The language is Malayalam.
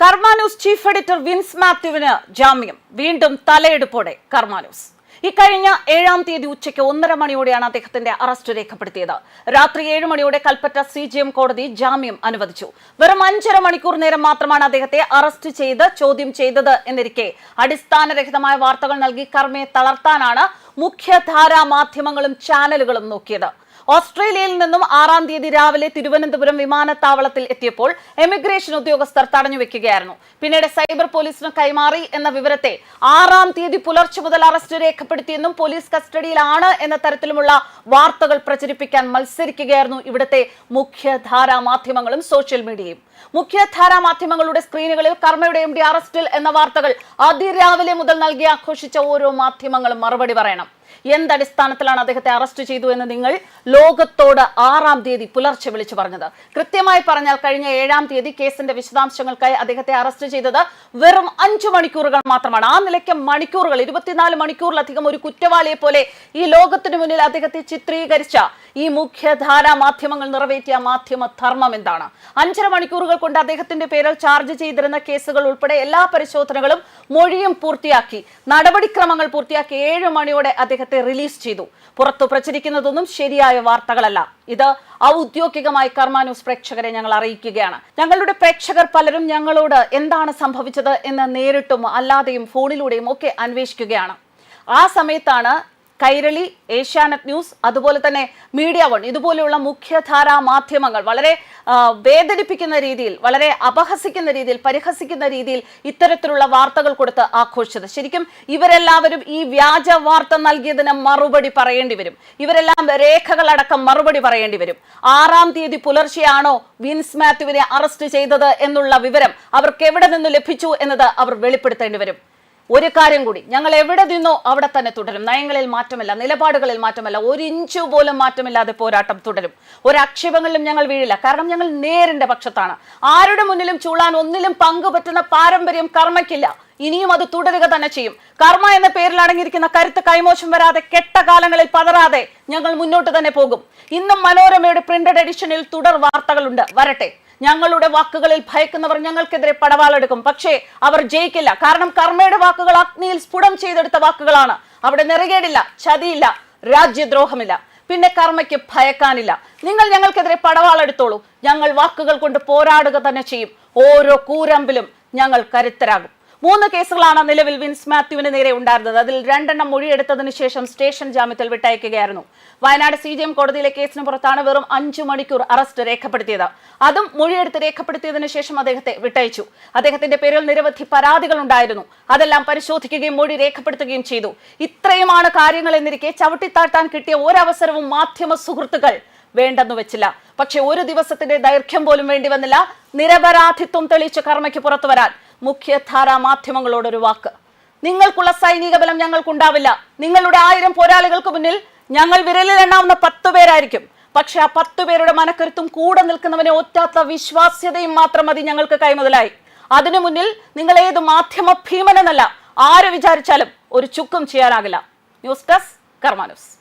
Karma news chief editor Vince മാത്യുവിന് ജാമ്യം. വീണ്ടും തലയെടുപ്പോടെ കർമാനൂസ് ഇക്കഴിഞ്ഞ ഏഴാം തീയതി ഉച്ചയ്ക്ക് ഒന്നര മണിയോടെയാണ് അദ്ദേഹത്തിന്റെ അറസ്റ്റ് രേഖപ്പെടുത്തിയത്. രാത്രി ഏഴ് മണിയോടെ കൽപ്പറ്റ സി ജി എം കോടതി ജാമ്യം അനുവദിച്ചു. വെറും അഞ്ചര മണിക്കൂർ നേരം മാത്രമാണ് അദ്ദേഹത്തെ അറസ്റ്റ് ചെയ്ത് ചോദ്യം ചെയ്തത് എന്നിരിക്കെ അടിസ്ഥാനരഹിതമായ വാർത്തകൾ നൽകി കർമ്മയെ തളർത്താനാണ് മുഖ്യധാരാ മാധ്യമങ്ങളും ചാനലുകളും നോക്കിയത്. ഓസ്ട്രേലിയയിൽ നിന്നും ആറാം തീയതി രാവിലെ തിരുവനന്തപുരം വിമാനത്താവളത്തിൽ എത്തിയപ്പോൾ എമിഗ്രേഷൻ ഉദ്യോഗസ്ഥർ തടഞ്ഞു വെക്കുകയായിരുന്നു. പിന്നീട് സൈബർ പോലീസിന് കൈമാറി എന്ന വിവരത്തെ ആറാം തീയതി പുലർച്ചെ മുതൽ അറസ്റ്റ് രേഖപ്പെടുത്തിയെന്നും പോലീസ് കസ്റ്റഡിയിലാണ് എന്ന തരത്തിലുമുള്ള വാർത്തകൾ പ്രചരിപ്പിക്കാൻ മത്സരിക്കുകയായിരുന്നു ഇവിടുത്തെ മുഖ്യധാരാ മാധ്യമങ്ങളും സോഷ്യൽ മീഡിയയും. മുഖ്യധാരാ മാധ്യമങ്ങളുടെ സ്ക്രീനുകളിൽ കർമ്മയുടെ എം ഡി അറസ്റ്റിൽ എന്ന വാർത്തകൾ അതിരാവിലെ മുതൽ നൽകി ആഘോഷിച്ച ഓരോ മാധ്യമങ്ങളും മറുപടി പറയണം. എന്തടിസ്ഥാനത്തിലാണ് അദ്ദേഹത്തെ അറസ്റ്റ് ചെയ്തു എന്ന് നിങ്ങൾ ലോകത്തോട് ആറാം തീയതി പുലർച്ചെ വിളിച്ചു പറഞ്ഞത്? കൃത്യമായി പറഞ്ഞാൽ കഴിഞ്ഞ ഏഴാം തീയതി കേസിന്റെ വിശദാംശങ്ങൾക്കായി അദ്ദേഹത്തെ അറസ്റ്റ് ചെയ്തത് വെറും അഞ്ചു മണിക്കൂറുകൾ മാത്രമാണ്. ആ നിലയ്ക്ക് മണിക്കൂറുകൾ ഇരുപത്തിനാല് മണിക്കൂറിലധികം ഒരു കുറ്റവാളിയെ പോലെ ഈ ലോകത്തിനു മുന്നിൽ അദ്ദേഹത്തെ ചിത്രീകരിച്ച ഈ മുഖ്യധാരാ മാധ്യമങ്ങൾ നിറവേറ്റിയ മാധ്യമ ധർമ്മം എന്താണ്? അഞ്ചര മണിക്കൂറുകൾ കൊണ്ട് അദ്ദേഹത്തിന്റെ പേരിൽ ചാർജ് ചെയ്തിരുന്ന കേസുകൾ ഉൾപ്പെടെ എല്ലാ പരിശോധനകളും മൊഴിയും പൂർത്തിയാക്കി നടപടിക്രമങ്ങൾ പൂർത്തിയാക്കി ഏഴ് മണിയോടെ അദ്ദേഹത്തെ റിലീസ് ചെയ്തു. പുറത്തു പ്രചരിക്കുന്നതൊന്നും ശരിയായ വാർത്തകളല്ല. ഇത് ഔദ്യോഗികമായി കർമാന്യൂസ് പ്രേക്ഷകരെ ഞങ്ങൾ അറിയിക്കുകയാണ്. ഞങ്ങളുടെ പ്രേക്ഷകർ പലരും ഞങ്ങളോട് എന്താണ് സംഭവിച്ചത് എന്ന് നേരിട്ടും അല്ലാതെയും ഫോണിലൂടെയും ഒക്കെ അന്വേഷിക്കുകയാണ്. ആ സമയത്താണ് കൈരളി ഏഷ്യാനെറ്റ് ന്യൂസ് അതുപോലെ തന്നെ മീഡിയ വൺ. ഇതുപോലെയുള്ള മുഖ്യധാരാ മാധ്യമങ്ങൾ വളരെ വേദനിപ്പിക്കുന്ന രീതിയിൽ വളരെ അപഹസിക്കുന്ന രീതിയിൽ പരിഹസിക്കുന്ന രീതിയിൽ ഇത്തരത്തിലുള്ള വാർത്തകൾ കൊടുത്ത് ആഘോഷിച്ചത്. ശരിക്കും ഇവരെല്ലാവരും ഈ വ്യാജ വാർത്ത നൽകിയതിന് മറുപടി പറയേണ്ടി വരും. ഇവരെല്ലാം രേഖകളടക്കം മറുപടി പറയേണ്ടി വരും. ആറാം തീയതി പുലർച്ചെയാണോ വിൻസ് മാത്യുവിനെ അറസ്റ്റ് ചെയ്തത് എന്നുള്ള വിവരം അവർക്ക് എവിടെ നിന്ന് ലഭിച്ചു എന്നത് അവർ വെളിപ്പെടുത്തേണ്ടി വരും. ഒരു കാര്യം കൂടി. ഞങ്ങൾ എവിടെ നിന്നോ അവിടെ തന്നെ തുടരും. നയങ്ങളിൽ മാറ്റമില്ല നിലപാടുകളിൽ മാറ്റമില്ല. ഒരു ഇഞ്ച് പോലും മാറ്റമില്ലാതെ പോരാട്ടം തുടരും. ഒരക്ഷേപങ്ങളിലും ഞങ്ങൾ വീഴില്ല. കാരണം ഞങ്ങൾ നേരിന്റെ പക്ഷത്താണ്. ആരുടെ മുന്നിലും ചൂളാൻ ഒന്നിലും പങ്കുപറ്റുന്ന പാരമ്പര്യം കർമ്മയ്ക്കില്ല. ഇനിയും അത് തുടരുക തന്നെ ചെയ്യും. കർമ്മ എന്ന പേരിൽ അടങ്ങിയിരിക്കുന്ന കരുത്ത് കൈമോശം വരാതെ കെട്ട കാലങ്ങളിൽ പതറാതെ ഞങ്ങൾ മുന്നോട്ട് തന്നെ പോകും. ഇന്നും മനോരമയുടെ പ്രിന്റഡ് എഡിഷനിൽ തുടർ വാർത്തകളുണ്ട്. വരട്ടെ. ഞങ്ങളുടെ വാക്കുകളിൽ ഭയക്കുന്നവർ ഞങ്ങൾക്കെതിരെ പടവാളെടുക്കും. പക്ഷേ അവർ ജയിക്കില്ല. കാരണം കർമ്മയുടെ വാക്കുകൾ അഗ്നിയിൽ സ്ഫുടം ചെയ്തെടുത്ത വാക്കുകളാണ്. അവിടെ നിറകേടില്ല ചതിയില്ല രാജ്യദ്രോഹമില്ല. പിന്നെ കർമ്മയ്ക്ക് ഭയക്കാനില്ല. നിങ്ങൾ ഞങ്ങൾക്കെതിരെ പടവാളെടുത്തോളൂ. ഞങ്ങൾ വാക്കുകൾ കൊണ്ട് പോരാടുക തന്നെ ചെയ്യും. ഓരോ കൂരമ്പിലും ഞങ്ങൾ കരുത്തരാകും. മൂന്ന് കേസുകളാണ് നിലവിൽ വിൻസ് മാത്യുവിന് നേരെ ഉണ്ടായിരുന്നത്. അതിൽ രണ്ടെണ്ണം മൊഴിയെടുത്തതിന് ശേഷം സ്റ്റേഷൻ ജാമ്യത്തിൽ വിട്ടയക്കുകയായിരുന്നു. വയനാട് സി ജി എം കോടതിയിലെ കേസിന് പുറത്താണ് വെറും അഞ്ചു മണിക്കൂർ അറസ്റ്റ് രേഖപ്പെടുത്തിയത്. അതും മൊഴിയെടുത്ത് രേഖപ്പെടുത്തിയതിനു ശേഷം അദ്ദേഹത്തെ വിട്ടയച്ചു. അദ്ദേഹത്തിന്റെ പേരിൽ നിരവധി പരാതികൾ ഉണ്ടായിരുന്നു. അതെല്ലാം പരിശോധിക്കുകയും മൊഴി രേഖപ്പെടുത്തുകയും ചെയ്തു. ഇത്രയുമാണ് കാര്യങ്ങൾ എന്നിരിക്കെ ചവിട്ടിത്താഴ്ത്താൻ കിട്ടിയ ഒരവസരവും മാധ്യമ സുഹൃത്തുക്കൾ വേണ്ടെന്ന് വെച്ചില്ല. പക്ഷെ ഒരു ദിവസത്തിന്റെ ദൈർഘ്യം പോലും വേണ്ടി വന്നില്ല. നിരപരാധിത്വം തെളിയിച്ച് കർമ്മയ്ക്ക് പുറത്തു വരാൻ. മുഖ്യധാരാ മാധ്യമങ്ങളോടൊരു വാക്ക്. നിങ്ങൾക്കുള്ള സൈനിക ബലം ഞങ്ങൾക്കുണ്ടാവില്ല. നിങ്ങളുടെ ആയിരം പോരാളികൾക്ക് മുന്നിൽ ഞങ്ങൾ വിരലിൽ എണ്ണാവുന്ന പത്ത് പേരായിരിക്കും. പക്ഷെ ആ പത്തു പേരുടെ മനക്കരുത്തും കൂടെ നിൽക്കുന്നവനെ ഒറ്റാത്ത വിശ്വാസ്യതയും മാത്രം മതി ഞങ്ങൾക്ക് കൈമുതലായി. അതിനു മുന്നിൽ നിങ്ങൾ ഏത് മാധ്യമ ഭീമനെന്നല്ല ആര് വിചാരിച്ചാലും ഒരു ചുക്കും ചെയ്യാനാകില്ല. News desk കർമാനൂസ്